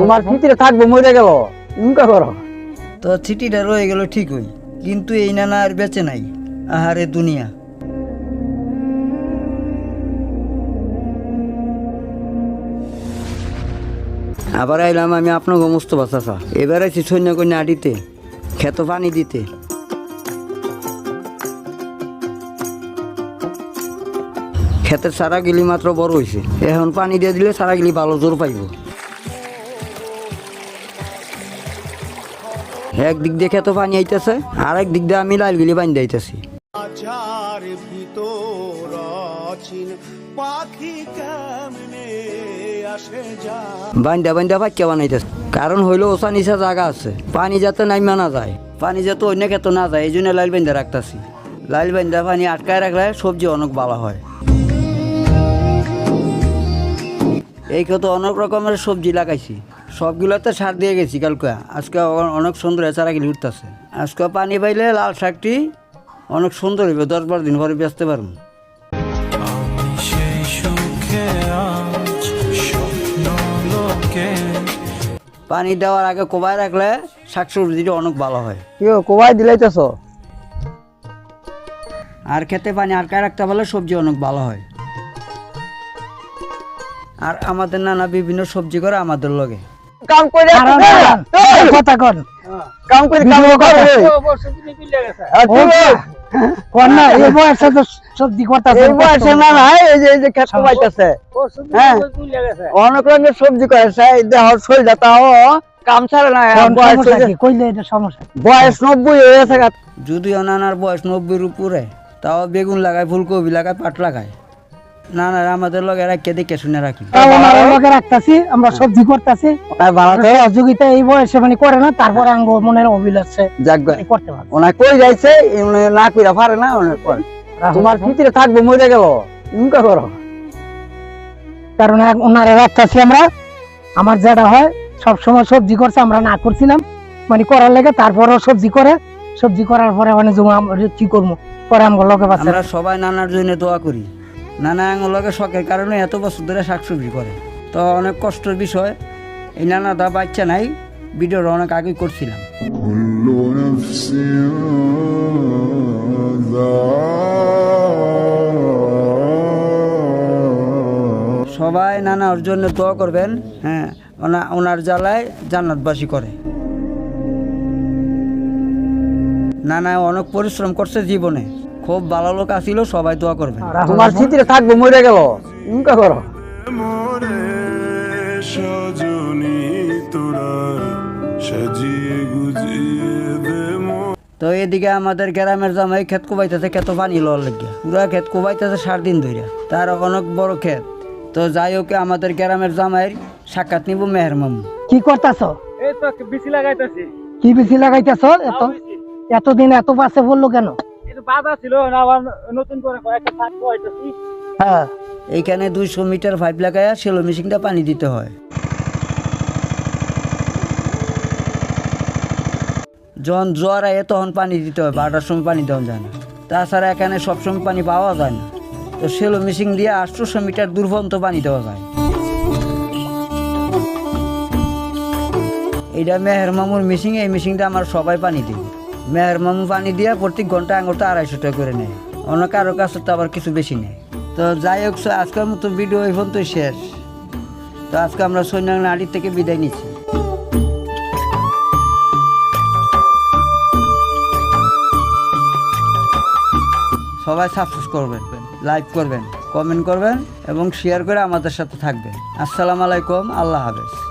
তোমার ভিতরে থাকব মরে গেল। উনকা করো। তো চিঠিটা রয়ে গেল ঠিকই কিন্তু এই নানা আর বেঁচে নাই আহারে দুনিয়া। আবার আইলাম আমি আপনাকে মুস্তফা চাচা। এবার আছি সৈন্য কন্যা আডিতে খেত পানি দিতে। খেতের সারা গিলি মাত্র বড় হয়েছে এখন পানি দিয়ে দিলে সারা গিলি ভালো জোর পাইব। একদিক দিয়ে খেতে পানি আইতেছে আর এক দিক দিয়ে আমি লাল গিলি পানি দিতেছি বান্দা বান্দা পাক্কা বানাইতেছে। কারণ হইল ওসা নিচা জায়গা আছে পানি যাতে নাইমা না যায় পানি যাতে অন্য ক্ষেত্রে না যায় এই জন্য লাল বান্দা রাখতেছি। লাল বান্দা পানি আটকায় রাখলে সবজি অনেক ভালো হয়। এই কত অনেক রকমের সবজি লাগাইছি। সবগুলোতে সার দিয়ে গেছি কালকে। আজকে অনেক সুন্দর চারা গিলি উঠতেছে। আজকে পানি পাইলে লাল শাকটি অনেক সুন্দর হইবে দশ বারো দিন পরে বেচতে পারব। পানি দেওয়ার আগে কোবায় রাখলে শাক সবজিটা অনেক ভালো হয়। কি কোবাই দিলাইতেছ? আর খেতে পানি আটকায় রাখতে পারলে সবজি অনেক ভালো হয়। আর আমাদের নানা বিভিন্ন সবজি করে আমাদের লগে। কাম করে কথা কাম করে কাম করে। আর তুমি এই বয়সে তো সবজি করতেছে এই বয়সে না না এই যে এই যে খেত কোবাইতেছে হ্যাঁ। অনেক রঙের সবজি করেছে দেহ শরীর তাও কাম ছাড়ে না বয়স হয়েছে- কইলে এটা সমস্যা। বয়স নব্বই হয়ে। যদিও নানার বয়স নব্বইয়ের উপরে তাও বেগুন লাগায় ফুলকপি লাগায় পাট লাগায়। আমাদের লগে রাখিয়ে দেখে শুনে রাখি। তাও ওনার লগে রাখতাছি আমরা সবজি করতেছি। ওনার সহযোগিতা এই বয়সে মানে করে না তারপরে আঙ্গ মনের করতে পারে ওনার কই যাইছে না কইরা পারে না ওনার করে তোমার ভিতরে থাকব মরে গেল। করো। কারণ ওনারে রাখতাছি আমরা। আমার যেটা হয় সব সময় সবজি করছে আমরা না করছিলাম। মানে করার লেগে তারপরেও সবজি করে। সবজি করার পরে মানে জমা কি করব? পরে আমার লগে বাচ্চা আমরা সবাই নানার জন্য দোয়া করি। নানা আঙুলকে শখের কারণে এত বছর ধরে শাকসবজি করে। তো অনেক কষ্টের বিষয়, এই নানা দা বাচ্চা নাই ভিডিওর অনেক আগে করছিলাম। সবাই নানা ওর জন্য দোয়া করবেন হ্যাঁ ওনার জ্বালায় জান্নাতবাসী করে। নানা অনেক পরিশ্রম করছে জীবনে। খুব ভালো লোক আসিল সবাই দোয়া করবেন। তোমার ভিতরে থাকব মরে গেল। উনকা করো। তো এদিকে আমাদের গ্রামের জামাই ক্ষেত কোবাইতেছে ক্ষেত পানি লওয়ার লাগিয়া। পুরা ক্ষেত কোবাইতেছে সাত দিন ধরে তার অনেক বড় ক্ষেত। তো যাই হোক আমাদের গ্রামের জামাইয়ের সাক্ষাৎ নিব মেহের মামু। কি করতেছ? এই তো বিসি লাগাইতেছি। কি বিচি লাগাইতেছ? এত এতদিন এত পাশে বলল কেন? হ্যাঁ এইখানে দুইশো মিটার পাইপ লাগাইয়া সেলো মেশিনটা পানি দিতে হয়। যখন জ্বর আয় তখন পানি দিতে হয়, বারোটার সময় পানি দেওয়া যায় না। তাছাড়া এখানে সবসময় পানি পাওয়া যায় না। তো সেলো মেশিন দিয়ে আটশোশো মিটার দূর পানি দেওয়া যায়। এইটা মেহের মামুর মেশিন, এই মেশিনটা আমার সবাই পানি দিই মেহের মামু পানি দিয়ে প্রতি ঘণ্টা আঙুরটা আড়াইশো টাকা করে নেয়। অন্য কারও কাছে তো আবার কিছু বেশি নেই তো যাই হোক আজকের মতো ভিডিও এই পর্যন্ত শেষ। তো আজকে আমরা সৈন্য নাড়ি থেকে বিদায় নিচ্ছি। সবাই সাবস্ক্রাইব করবেন লাইক করবেন কমেন্ট করবেন এবং শেয়ার করে আমাদের সাথে থাকবেন। আসসালামু আলাইকুম, আল্লাহ হাফেজ।